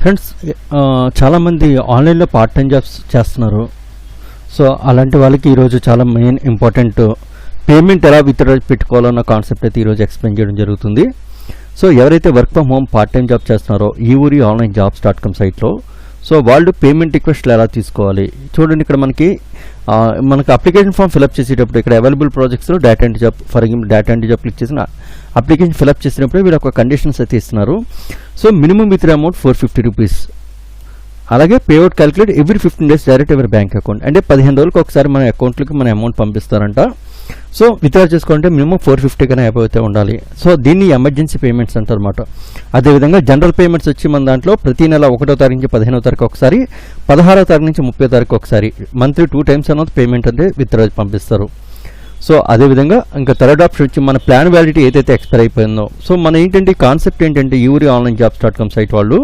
Friends చాలామంది ఆన్లైన్లో part time jobs చేస్తున్నారు. సో అలాంటి వాళ్ళకి ఈరోజు చాలా మెయిన్ ఇంపార్టెంట్ పేమెంట్ ఎలా విత్డ్రా పెట్టుకోవాలన్న కాన్సెప్ట్ అయితే ఈరోజు ఎక్స్ప్లెయిన్ చేయడం జరుగుతుంది. సో ఎవరైతే work from home part time job చేస్తున్నారో ఈ ఊరి ఆన్లైన్ జాబ్స్ డాట్ కామ్ సైట్లో సో వాళ్ళు పేమెంట్ రిక్వెస్ట్లు ఎలా తీసుకోవాలి? చూడండి ఇక్కడ మనకి మనకి అప్లికేషన్ ఫామ్ ఫిలప్ చేసేటప్పుడు ఇక్కడ available ప్రాజెక్ట్స్లో data and job for example data entry job click చేసిన అప్లికేషన్ ఫిలప్ చేసినప్పుడు వీళ్ళు ఒక కండిషన్స్ అయితే ఇస్తున్నారు. So minimum with amount four fifty rupees అలాగే payout calculate every fifteen days direct ఎవరి బ్యాంక్ అకౌంట్ అంటే పదిహేను రోజులకు ఒకసారి మన అకౌంట్లకి మన అమౌంట్ పంపిస్తారంట. సో విత్డ్రా చేసుకుంటే మినిమం ఫోర్ ఫిఫ్టీ కన్నా యాభై అయితే ఉండాలి. సో దీన్ని ఎమర్జెన్సీ పేమెంట్స్ అంటారన్నమాట. అదేవిధంగా జనరల్ పేమెంట్స్ వచ్చి మన దాంట్లో ప్రతి నెల ఒకటో తారీఖు నుంచి పదిహేనో తారీఖు ఒకసారి పదహారో తారీఖు నుంచి ముప్పై తారీఖు ఒకసారి. మంత్లీ టూ టైమ్స్ అన్నది పేమెంట్ అంటే విత్డ్రా పంపిస్తారు. సో అదేవిధంగా ఇంకా థర్డ్ ఆప్షన్ వచ్చి మన ప్లాన్ వ్యాలిడిటీ ఏదైతే ఎక్స్పైర్ అయిపోయిందో. సో మన ఏంటంటే కాన్సెప్ట్ ఏంటంటే Yuri online jobs dot com site వాళ్ళు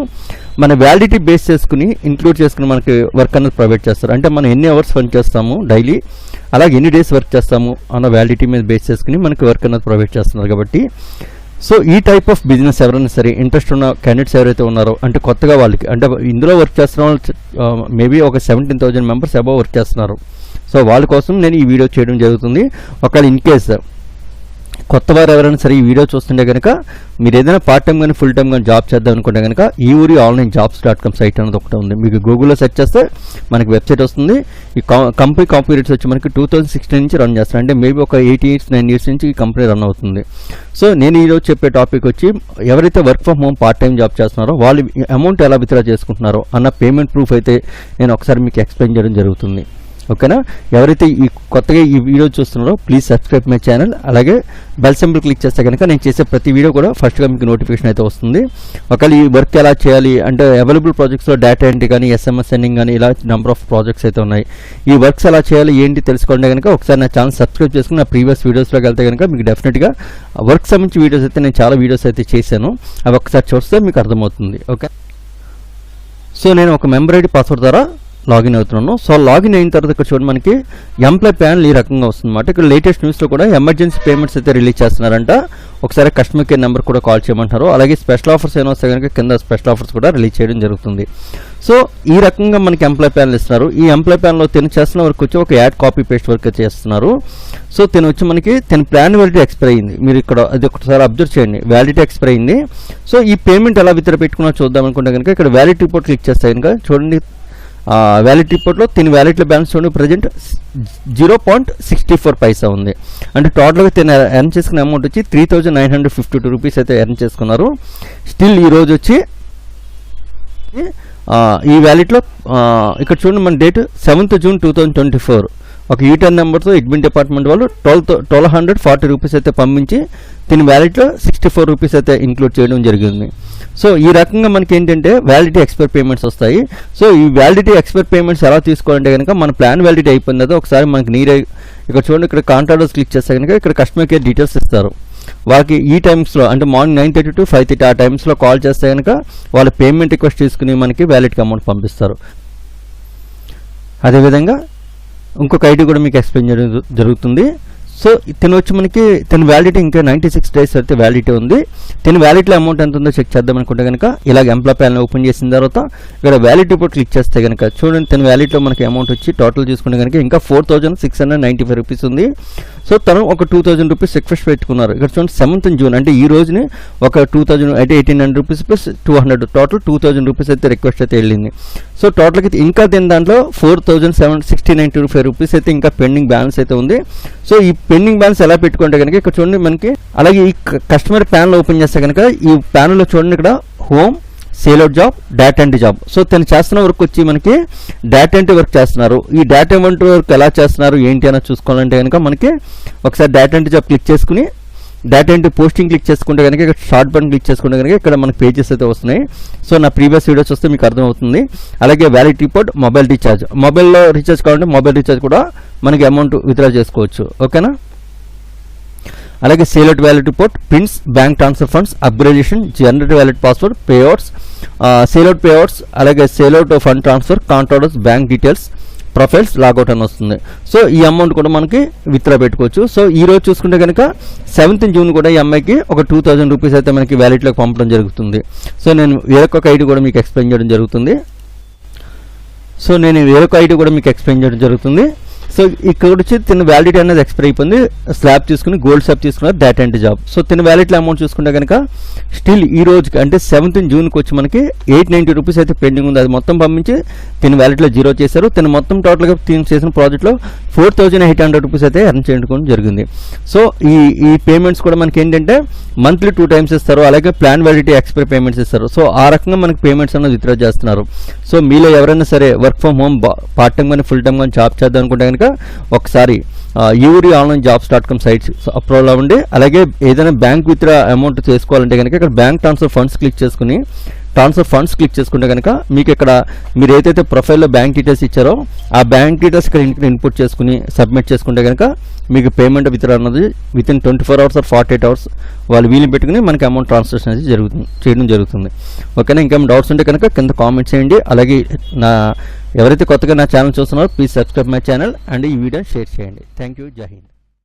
మన వ్యాలిడిటీ బేస్ చేసుకుని ఇంక్లూడ్ చేసుకుని మనకి వర్క్ అనేది ప్రొవైడ్ చేస్తారు. అంటే మనం ఎన్ని అవర్స్ వర్క్ చేస్తాము డైలీ అలాగే ఎన్ని డేస్ వర్క్ చేస్తాము అన్న వ్యాలిడిటీ మీద బేస్ చేసుకుని మనకి వర్క్ అనేది ప్రొవైడ్ చేస్తున్నారు కాబట్టి. సో ఈ టైప్ ఆఫ్ బిజినెస్ ఎవరైనా సరే ఇంట్రెస్ట్ ఉన్న క్యాండిడేట్స్ ఎవరైతే ఉన్నారో అంటే కొత్తగా వాళ్ళకి అంటే ఇందులో వర్క్ చేస్తున్న వాళ్ళు మేబీ ఒక seventeen thousand members above work చేస్తున్నారు. సో వాళ్ళ కోసం నేను ఈ వీడియో చేయడం జరుగుతుంది. ఒకవేళ ఇన్ కేస్ కొత్త వారు ఎవరైనా సరే ఈ వీడియో చూస్తుంటే కనుక మీరు ఏదైనా పార్ట్ టైం కానీ ఫుల్ టైం కానీ జాబ్ చేద్దాం అనుకుంటే కనుక ఈ ఊరి online jobs dot com site అనేది ఒకటి ఉంది. మీకు గూగుల్లో సెర్చ్ చేస్తే మనకి వెబ్సైట్ వస్తుంది. ఈ కంపెనీ కాంపీరియట్స్ వచ్చి మనకి టూ థౌసండ్ సిక్స్టీన్ నుంచి రన్ చేస్తారు. అంటే మేబీ ఒక ఎయిట్ ఇయర్స్ నైన్ ఇయర్స్ నుంచి ఈ కంపెనీ రన్ అవుతుంది. సో నేను ఈరోజు చెప్పే టాపిక్ వచ్చి ఎవరైతే work from home part time job చేస్తున్నారో వాళ్ళు అమౌంట్ ఎలా విత్డ్రా చేసుకుంటున్నారో అన్న పేమెంట్ ప్రూఫ్ అయితే నేను ఒకసారి మీకు ఎక్స్ప్లెయిన్ చేయడం జరుగుతుంది. ఓకేనా? ఎవరైతే ఈ కొత్తగా ఈ వీడియో చూస్తున్నారో ప్లీజ్ సబ్స్క్రైబ్ మై ఛానల్ అలాగే బెల్ సింబల్ క్లిక్ చేస్తే కనుక నేను చేసే ప్రతి వీడియో కూడా ఫస్ట్గా మీకు నోటిఫికేషన్ అయితే వస్తుంది. ఒకవేళ ఈ వర్క్ ఎలా చేయాలి? అంటే అవైలబుల్ ప్రాజెక్ట్స్లో డేటా ఎంట్రీ కానీ ఎస్ఎంఎస్ సెండింగ్ కానీ ఇలా నెంబర్ ఆఫ్ ప్రాజెక్ట్స్ అయితే ఉన్నాయి. ఈ వర్క్స్ ఎలా చేయాలి? ఏంటి? తెలుసుకోండి కనుక ఒకసారి నా ఛానల్ సబ్స్క్రైబ్ చేసుకుని నా ప్రీవియస్ వీడియోస్లోకి వెళ్తే కనుక మీకు డెఫినెట్గా వర్క్ సంబంధించి వీడియోస్ అయితే నేను చాలా వీడియోస్ అయితే చేశాను. అవి ఒకసారి చూస్తే మీకు అర్థమవుతుంది. ఓకే? సో నేను ఒక మెంబర్ ఐడి పాస్వర్డ్ ద్వారా లాగిన్ అవుతున్నాను. సో లాగిన్ అయిన తర్వాత ఇక్కడ చూడండి మనకి ఎంప్లాయ్ ప్యానల్ ఈ రకంగా వస్తుందన్నమాట. ఇక్కడ లేటెస్ట్ న్యూస్లో కూడా ఎమర్జెన్సీ పేమెంట్స్ అయితే రిలీజ్ చేస్తున్నారంట. ఒకసారి కస్టమర్ కేర్ నెంబర్ కూడా కాల్ చేయమంటారు అలాగే స్పెషల్ ఆఫర్స్ ఏమైనా వస్తే కనుక కింద స్పెషల్ ఆఫర్స్ కూడా రిలీజ్ చేయడం జరుగుతుంది. సో ఈ రకంగా మనకి ఎంప్లాయ్ ప్యానల్ ఇస్తున్నారు. ఈ ఎంప్లాయ్ ప్యానల్లో తిన చేస్తున్న వర్క్ వచ్చి ఒక యాడ్ కాపీ పేస్ట్ వర్క్ చేస్తున్నారు. సో తిన వచ్చి మనకి తిన ప్లాన్ వ్యాలిటీ ఎక్స్పైర్ అయింది. మీరు ఇక్కడ అది ఒకసారి అబ్జర్వ్ చేయండి. వ్యాలిటీ ఎక్స్పైర్ అయింది. సో ఈ పేమెంట్ ఎలా విత్డ్రా పెట్టుకున్నా చూద్దాం అనుకుంటే కనుక ఇక్కడ వ్యాలిటీ రిపోర్ట్ క్లిక్ చేస్తే కనుక చూడండి వ్యాలిడ్ రిపోర్ట్లో తిని వ్యాలిడ్ల బ్యాలెన్స్ చూడండి present zero point sixty four paisa ఉంది. అంటే టోటల్గా తిన ఎర్న్ చేసుకున్న అమౌంట్ వచ్చి three thousand nine hundred fifty two rupees అయితే ఎర్న్ చేసుకున్నారు. స్టిల్ ఈ రోజు వచ్చి ఈ వ్యాలెట్లో ఇక్కడ చూడండి మన date seventh June two thousand twenty four ఒక యూటర్న్ నెంబర్తో అడ్మిన్ డిపార్ట్మెంట్ వాళ్ళు twelve twelve hundred forty rupees అయితే పంపించి దీని వ్యాలెట్లో సిక్స్టీ ఫోర్ రూపీస్ అయితే ఇంక్లూడ్ చేయడం జరిగింది. సో ఈ రకంగా మనకి ఏంటంటే వ్యాలిడిటీ ఎక్స్పైర్ పేమెంట్స్ వస్తాయి. సో ఈ వ్యాలిడిటీ ఎక్స్పైర్ పేమెంట్స్ ఎలా తీసుకోవాలంటే కనుక మన ప్లాన్ వ్యాలిడిటీ అయిపోయింది కదా ఒకసారి మనకి నీరే ఇక్కడ చూడండి ఇక్కడ కాంట్రాక్టర్స్ క్లిక్ చేస్తే కనుక ఇక్కడ కస్టమర్ కేర్ డీటెయిల్స్ ఇస్తారు. వాళ్ళకి ఈ టైమ్స్లో అంటే morning nine thirty to five thirty ఆ టైమ్స్లో కాల్ చేస్తే కనుక వాళ్ళ పేమెంట్ రిక్వెస్ట్ తీసుకుని మనకి వ్యాలిడ్కి అమౌంట్ పంపిస్తారు. అదేవిధంగా ఇంకొక ఐడి కూడా మీకు ఎక్స్ప్లెయిన్ జరుగుతుంది. సో తిని వచ్చి మనకి తిన వ్యాలిడిటీ ఇంకా నైంటీ సిక్స్ డేస్ అయితే వ్యాలిడిటీ ఉంది. తిన వ్యాలిడిటీలో అమౌంట్ ఎంత ఉందో చెక్ చేద్దాం అనుకుంటే కనుక ఇలాగ ఎంప్లాయ్ ప్యాన్ ఓపెన్ చేసిన తర్వాత ఇక్కడ వ్యాలిడ్ ఇప్పుడు క్లిక్ చేస్తే కనుక చూడండి తిన వ్యాలిడిటీలో మనకి అమౌంట్ వచ్చి టోటల్ చూసుకుంటే కనుక ఇంకా four thousand six hundred ninety five rupees ఉంది. సో తను ఒక టూ థౌజండ్ రూపీస్ రిక్వెస్ట్ పెట్టుకున్నారు. ఇక్కడ చూడండి సెవెంత్ జూన్ అంటే ఈ రోజుని ఒక టూ థౌజండ్ అంటే eighteen hundred rupees plus two hundred total two thousand rupees అయితే రిక్వెస్ట్ అయితే వెళ్ళింది. సో టోటల్కి ఇంకా దీని దాంట్లో four thousand seven sixty ninety five rupees అయితే ఇంకా పెండింగ్ బ్యాలెన్స్ అయితే ఉంది. సో ఈ పెండింగ్ బ్యాలెన్స్ ఎలా పెట్టుకుంటే కనుక ఇక్కడ చూడండి మనకి అలాగే ఈ కస్టమర్ ప్యానల్ ఓపెన్ చేస్తే కనుక ఈ ప్యానల్లో చూడండి ఇక్కడ home సేల్అవుట్ job data entry job. So తను చేస్తున్న వర్క్ వచ్చి మనకి డేటా ఎంట్రీ వర్క్ చేస్తున్నారు. ఈ డేటా ఎంట్రీ వర్క్ ఎలా చేస్తున్నారు ఏంటి అని చూసుకోవాలంటే కనుక మనకి ఒకసారి డేటా ఎంట్రీ జాబ్ క్లిక్ చేసుకుని డేటా ఎంట్రీ పోస్టింగ్ క్లిక్ చేసుకుంటే కనుక ఇక్కడ షార్ట్ బటన్ క్లిక్ చేసుకుంటే కనుక ఇక్కడ మనకి పేజెస్ అయితే వస్తున్నాయి. సో నా ప్రీవియస్ వీడియోస్ వస్తే మీకు అర్థమవుతుంది. అలాగే వ్యాలిడ్ రిపోర్ట్ మొబైల్ రీఛార్జ్ మొబైల్లో రీఛార్జ్ కావాలంటే మొబైల్ రీఛార్జ్ కూడా మనకి అమౌంట్ విత్డ్రా చేసుకోవచ్చు. ఓకేనా అలాగే సేలెట్ wallet report pins bank transfer funds upgradation generate wallet password payouts సేలౌట్ payouts అలాగే సేలౌట్ fund transfer contractors bank details profiles logout అని వస్తుంది. సో ఈ అమౌంట్ కూడా మనకి విత్డ్రా పెట్టుకోవచ్చు. సో ఈ రోజు చూసుకుంటే కనుక సెవెంత్ జూన్ కూడా ఈ అమ్మాయికి ఒక టూ థౌజండ్ రూపీస్ అయితే మనకి వ్యాలెట్లోకి పంపడం జరుగుతుంది. సో నేను వేరొక ఐడి కూడా మీకు ఎక్స్ప్లెయిన్ చేయడం జరుగుతుంది. సో నేను వేరొక ఐడి కూడా మీకు ఎక్స్ప్లెయిన్ చేయడం జరుగుతుంది. సో ఇక్కడ వచ్చి తిన వ్యాలిడిటీ అనేది ఎక్స్పైర్ అయిపోయింది. స్లాబ్ తీసుకుని గోల్డ్ స్లాబ్ తీసుకున్నారు దాట్ అండ్ జాబ్ సో తిన వ్యాలిటీ అమౌంట్ చూసుకుంటే కనుక స్టిల్ ఈ రోజుకి అంటే సెవెంత్ జూన్కి వచ్చి మనకి ఎయిట్ నైంటీ రూపీస్ అయితే పెండింగ్ ఉంది. అది మొత్తం పంపించి తిన వ్యాలిటీలో జీరో చేశారు. తిన మొత్తం టోటల్గా తిన చేసిన ప్రాజెక్ట్లో four thousand eight hundred rupees అయితే ఎర్న్ చేయడం జరిగింది. సో ఈ ఈ పేమెంట్స్ కూడా మనకి ఏంటంటే మంత్లీ టూ టైమ్స్ ఇస్తారు. అలాగే ప్లాన్ వ్యాలిడిటీ ఎక్స్పైర్ పేమెంట్స్ ఇస్తారు. సో ఆ రకంగా మనకి పేమెంట్స్ అనేది విత్డ్రా చేస్తున్నారు. సో మీలో ఎవరైనా సరే work from home part time కానీ ఫుల్ టైం కానీ జాబ్ చేద్దాం అనుకుంటే కనుక ఒకసారి Yuri online jobs dot com sites అప్రోల్ అవ్వండి అలాగే ఏదైనా బ్యాంక్ విత్డ్రా అమౌంట్ చేసుకోవాలంటే కనుక ఇక్కడ బ్యాంక్ ట్రాన్స్ఫర్ ఫండ్స్ క్లిక్ చేసుకుని ట్రాన్స్ఫర్ ఫండ్స్ క్లిక్ చేసుకుంటే కనుక మీకు ఇక్కడ మీరు ఏదైతే ప్రొఫైల్లో బ్యాంక్ డీటెయిల్స్ ఇచ్చారో ఆ బ్యాంక్ డీటెయిల్స్ ఇక్కడ ఇక్కడ ఇన్పుట్ చేసుకుని సబ్మిట్ చేసుకుంటే కనుక మీకు పేమెంట్ విత్డ్రా అన్నది within twenty four hours or forty eight hours వాళ్ళు వీలు పెట్టుకుని మనకి అమౌంట్ ట్రాన్స్ఫర్ అనేది జరుగుతుంది చేయడం జరుగుతుంది. ఓకేనా? ఇంకేమైనా డౌట్స్ ఉంటే కనుక కింద కామెంట్ చేయండి. అలాగే నా ఎవరైతే కొత్తగా నా ఛానల్ చూస్తున్నారో please subscribe my channel and ఈ వీడియో షేర్ చేయండి. థ్యాంక్ యూ జై హింద్